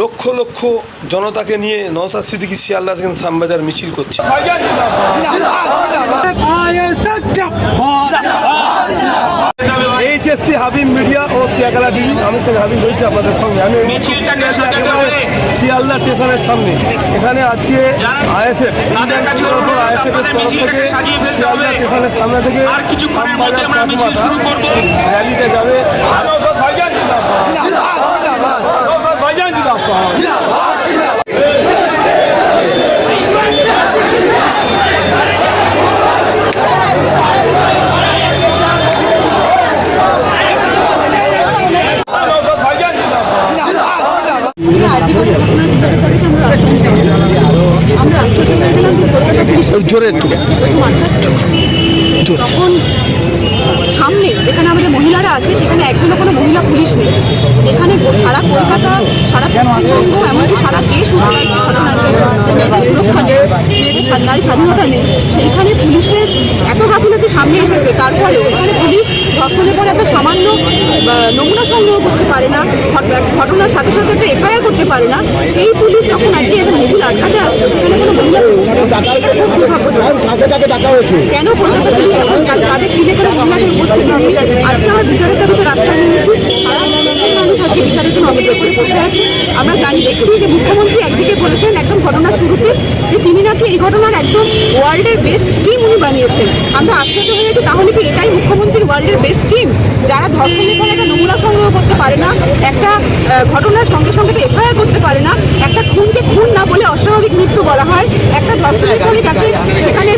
লক্ষ লক্ষ জনতাকে নিয়ে নওসাদ সিদ্দিকী শিয়ালদা থেকে শ্যামবাজার মিছিল করছে। এইচএসসি হাবিব মিডিয়া ও সিয়াকালা টিভি আমি সঙ্গে হাবিব রয়েছে আপনাদের সঙ্গে। আমি শিয়ালদা স্টেশনের সামনে। এখানে আজকে আইএসএফ ইন্ডিয়ান আইএসএফ এর তরফ থেকে শিয়ালদা স্টেশনের সামনে থেকে র্যালিতে যাবে। দাবিতে আমরা রাস্তায় আমরা গেলাম যে কলকাতা পুলিশ জোরে। তখন সামনে, যেখানে আমাদের মহিলারা আছে, সেখানে একজনও কোনো মহিলা পুলিশ নেই। যেখানে সারা কলকাতা, সারা পশ্চিমবঙ্গ, এমনকি সারা দেশ সুরক্ষা নেই নারী স্বাধীনতা নেই, সেইখানে পুলিশের এত গাফিলতি সামনে এসেছে। তারপরে ওখানে পুলিশ ধর্ষণের পরে একটা সামান্য নমুনা সংগ্রহ করতে পারে না ঘটনার সাথে সাথে একটা এফআইআর করতে পারে না। সেই পুলিশ যখন আজকে একটা মিছিল আটকাতে আসছে সেখানে কোনো মহিলা নেই সেটা খুব দুর্ভাগ্যজনক কেন কলকাতা পুলিশ এখন তাদের কিনে করে মহিলাদের উপস্থিত নেই আজকে আমার বিচারের দাবিতে রাস্তায় নেমেছি মানুষ আজকে বিচারের জন্য আমরা জানি, দেখছি যে মুখ্যমন্ত্রী একদিকে বলেছেন একদম ঘটনার শুরুতে যে তিনি নাকি এই ঘটনার একদম ওয়ার্ল্ডের বেস্ট টিম উনি বানিয়েছেন। আমরা আশ্চর্য হয়ে গেছি তাহলে কি এটাই মুখ্যমন্ত্রীর ওয়ার্ল্ডের বেস্ট টিম? যারা ধর্ষণের পরে একটা নমুনা সংগ্রহ করতে পারে না, একটা ঘটনার সঙ্গে সঙ্গে তো এফআইআর করতে পারে না। একটা খুনকে খুন না বলে অস্বাভাবিক মৃত্যু বলা হয়। একটা ধর্ষণের ফলে তাকে সেখানে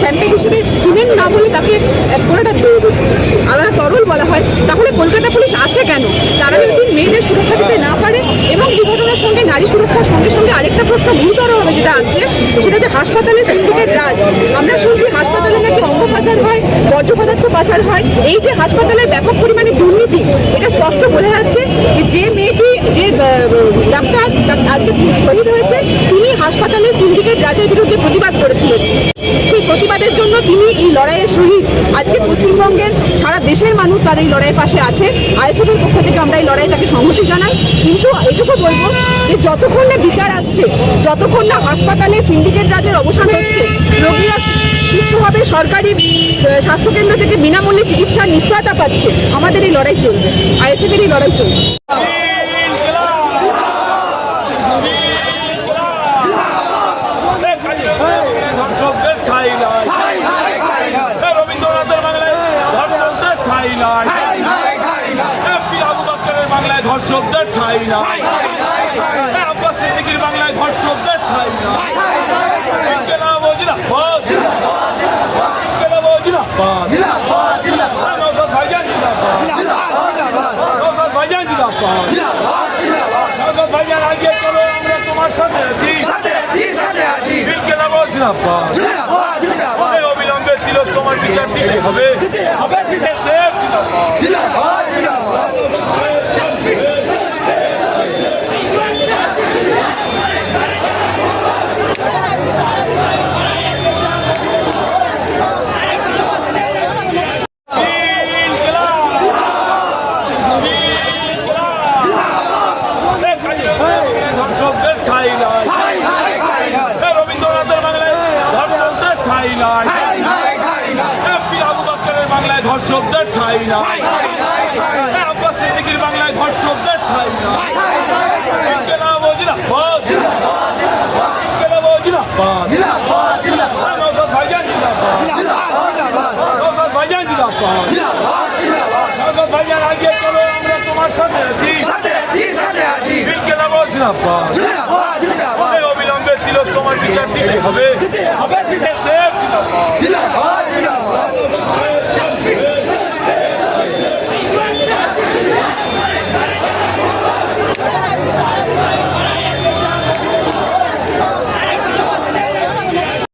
স্যাম্পেল হিসেবে সিমেন্ট না বলে তাকে আহ, আলাদা তরল বলা হয়। তাহলে কলকাতা পুলিশ আছে কেন? তারা যদি মেয়েদের সুরক্ষা দিতে না পারে এবং নারী সুরক্ষার সঙ্গে সঙ্গে আরেকটা প্রশ্ন গুরুতর হবে যেটা আসছে, সেটা হচ্ছে হাসপাতালে সিন্ডিকেট রাজ। আমরা শুনছি হাসপাতালে নাকি অঙ্গ পাচার হয়, বর্জ্য পদার্থ পাচার হয়। এই যে হাসপাতালের ব্যাপক পরিমাণে দুর্নীতি, এটা স্পষ্ট বোঝা যাচ্ছে যে মেয়েটি, যে ডাক্তার ডাক- আজকে শহীদ হয়েছে, তিনি হাসপাতালে সিন্ডিকেট রাজের বিরুদ্ধে প্রতিবাদ করেছিলেন। প্রতিবাদের জন্য তিনি এই লড়াইয়ের শহীদ আজকে পশ্চিমবঙ্গের সারা দেশের মানুষ তার এই লড়াইয়ের পাশে আছে। আইএসএফের পক্ষ থেকে আমরা এই লড়াই তাকে সংহতি জানাই। কিন্তু এটুকু বলব যে যতক্ষণ না বিচার আসছে, যতক্ষণ না হাসপাতালে সিন্ডিকেট রাজের অবসান হচ্ছে, রোগীরা সুস্থভাবে সরকারি স্বাস্থ্যকেন্দ্র থেকে বিনামূল্যে চিকিৎসার নিশ্চয়তা পাচ্ছে, আমাদের এই লড়াই চলবে। আইএসএফের এই লড়াই চলবে ধর্ষকদের ঠাই নয় রবীন্দ্রনাথের বাংলায় ধর্ষকদের ঠাই নয় পীর আবু বক্করের বাংলায় ধর্ষকদের ঠাই নয় আব্বাস সিদ্দিকির বাংলায় ধর্ষকদের ঠাই নয় ইনকেলাব ও জিন্দাবাদ। ইনকেলাব ও জিন্দাবাদ। নওশাদ ভাইজান জিন্দাবাদ। নওশাদ ভাইজান জিন্দাবাদ। নওশাদ ভাইজান আগে চলো আমরা তোমার সাথে আছি। ইনকেলাব ও জিন্দাবাদ। এই অবিলম্বে তিলক তোমার বিচার দিতে হবে দেশের জিন্দাবাদ। ধর্ষকদের ঠাই নয় রবীন্দ্রনাথের বাংলায় ধর্ষকদের ঠাই নয় পীর আবু বক্করের বাংলায় ধর্ষকদের ঠাই নয় আব্বাস সিদ্দিকির বাংলায় ধর্ষকদের ঠাই নয় ইনকেলাব ও জিন্দাবাদ। ইনকেলাব ও জিন্দাবাদ। নওশাদ ভাইজান জিন্দাবাদ। নওশাদ ভাইজান জিন্দাবাদ। নওশাদ ভাইজান আগে চলো আমরা তোমার সাথে আছি। ইনকেলাব ও জিন্দাবাদ। এই অবিলম্বে তিলক তোমার বিচার দিতে হবে।